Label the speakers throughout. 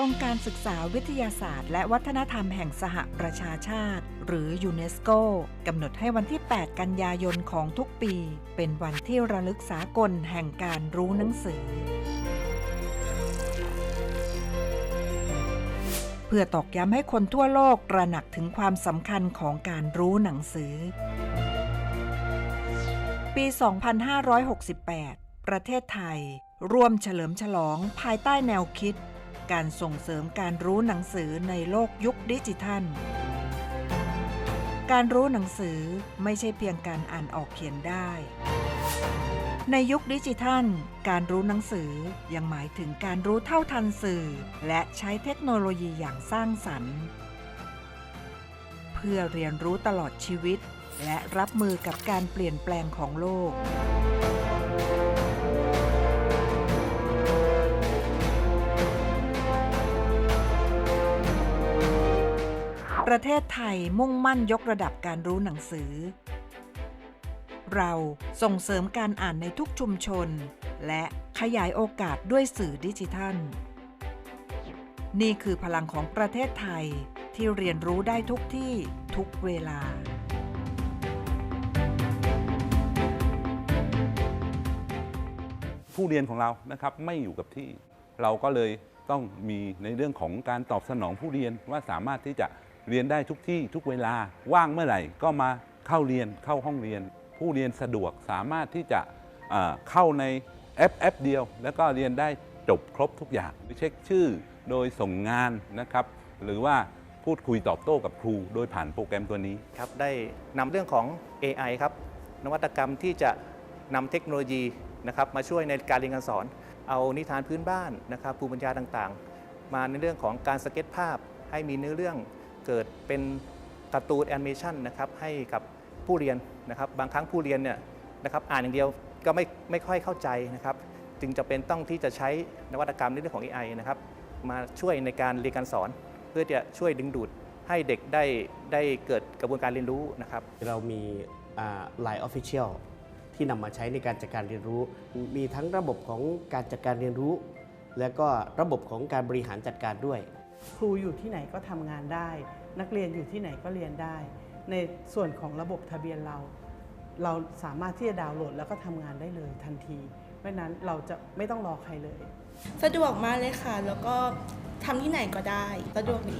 Speaker 1: องค์การศึกษาวิทยาศาสตร์ และวัฒนธรรมแห่งสหประชาชาติ หรือยูเนสโกกำหนดให้วันที่ 8 กันยายนของทุกปี เป็นวันที่ระลึกสากลแห่งการรู้หนังสือ เพื่อตอกย้ำให้คนทั่วโลกระหนักถึงความสำคัญของการรู้หนังสือ ปี 2568 ประเทศไทย ร่วมเฉลิมฉลองภายใต้แนวคิด การส่งเสริมการรู้หนังสือในโลกยุคดิจิทัล การรู้หนังสือไม่ใช่เพียงการอ่านออกเขียนได้ ในยุคดิจิทัล การรู้หนังสือยังหมายถึงการรู้เท่าทันสื่อ และใช้เทคโนโลยีอย่างสร้างสรรค์ เพื่อเรียนรู้ตลอดชีวิต และรับมือกับการเปลี่ยนแปลงของโลก ประเทศไทยมุ่งมั่นยกระดับการรู้หนังสือ เราส่งเสริมการอ่านในทุกชุมชน และขยายโอกาสด้วยสื่อดิจิทัล นี่คือพลังของประเทศไทยที่เรียนรู้ได้ทุกที่ทุกเวลา
Speaker 2: ผู้เรียนของเรานะครับไม่อยู่กับที่ เราก็เลยต้องมีในเรื่องของการตอบสนองผู้เรียนว่าสามารถที่จะ เรียนได้ทุกที่ทุกเวลาว่างเมื่อไหร่ก็มาเข้าเรียนเข้าห้องเรียน ผู้เรียนสะดวกสามารถที่จะเอ่อเข้าในแอปแอปเดียว แล้วก็เรียนได้จบครบทุกอย่างเช็คชื่อโดยส่งงานนะครับ หรือว่าพูดคุยตอบโต้กับครู โดยผ่านโปรแกรมตัวนี้
Speaker 3: ครับได้นำเรื่องของ AI ครับ นวัตกรรมที่จะนำเทคโนโลยีนะครับมาช่วยในการเรียนการสอน เอานิทานพื้นบ้านนะครับภูมิปัญญาต่างๆ มาในเรื่องของการสเก็ตภาพให้มีเนื้อเรื่อง เกิดเป็นการ์ตูนแอนิเมชันนะครับให้กับผู้เรียนนะครับ บางครั้งผู้เรียนเนี่ยนะครับอ่านอย่างเดียวก็ไม่ไม่ค่อยเข้าใจนะครับ จึงจะเป็นต้องที่จะใช้นวัตกรรมในเรื่องของ AI นะครับมาช่วยในการเรียนการสอน เพื่อจะช่วยดึงดูดให้เด็กได้ได้เกิดกระบวนการเรียนรู้นะครับ
Speaker 4: เรามีไลน์ออฟฟิเชียลที่นำมาใช้ในการจัดการเรียนรู้ มีทั้งระบบของการจัดการเรียนรู้ และก็ระบบของการบริหารจัดการด้วย
Speaker 5: ครูอยู่ที่ไหนก็ทำงานได้ นักเรียนอยู่ที่ไหนก็เรียนได้ ในส่วนของระบบทะเบียนเรา เราสามารถที่จะดาวน์โหลดแล้วก็ทำงานได้เลยทันทีเพราะฉะนั้นเราจะไม่ต้องรอใครเลย
Speaker 6: สะดวกมากเลยค่ะ แล้วก็ทำที่ไหนก็ได้ สะดวกดี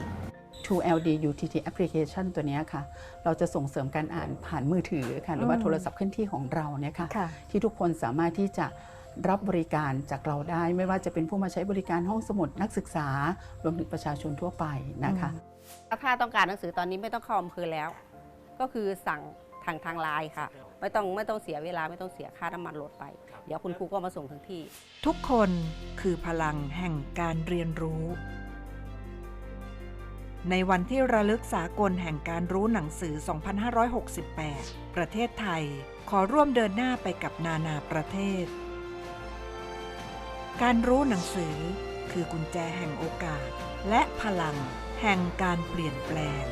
Speaker 7: True LD UTT Application ตัวเนี้ยค่ะ เราจะส่งเสริมการอ่านผ่านมือถือค่ะ หรือว่า
Speaker 1: อืม
Speaker 7: โทรศัพท์เคลื่อนที่ของเราเนี่ยค่ะ
Speaker 1: ค่ะ
Speaker 7: ที่ทุกคนสามารถที่จะ รับบริการจากเราได้ ไม่ว่าจะเป็นผู้มาใช้บริการห้องสมุดนักศึกษารวมถึงประชาชนทั่วไปนะคะ
Speaker 8: ถ้าต้องการหนังสือตอนนี้ไม่ต้องเข้าอำเภอแล้ว ก็คือสั่งทางทางไลน์ค่ะ ไม่ต้องไม่ต้องเสียเวลาไม่ต้องเสียค่าน้ำมันรถไป เดี๋ยวคุณครูก็มาส่งถึงที่
Speaker 1: ทุกคนคือพลังแห่งการเรียนรู้ ในวันที่ระลึกสากลแห่งการรู้หนังสือ 2568 ประเทศไทย ขอร่วมเดินหน้าไปกับนานาประเทศ การรู้หนังสือคือกุญแจแห่งโอกาส และพลังแห่งการเปลี่ยนแปลง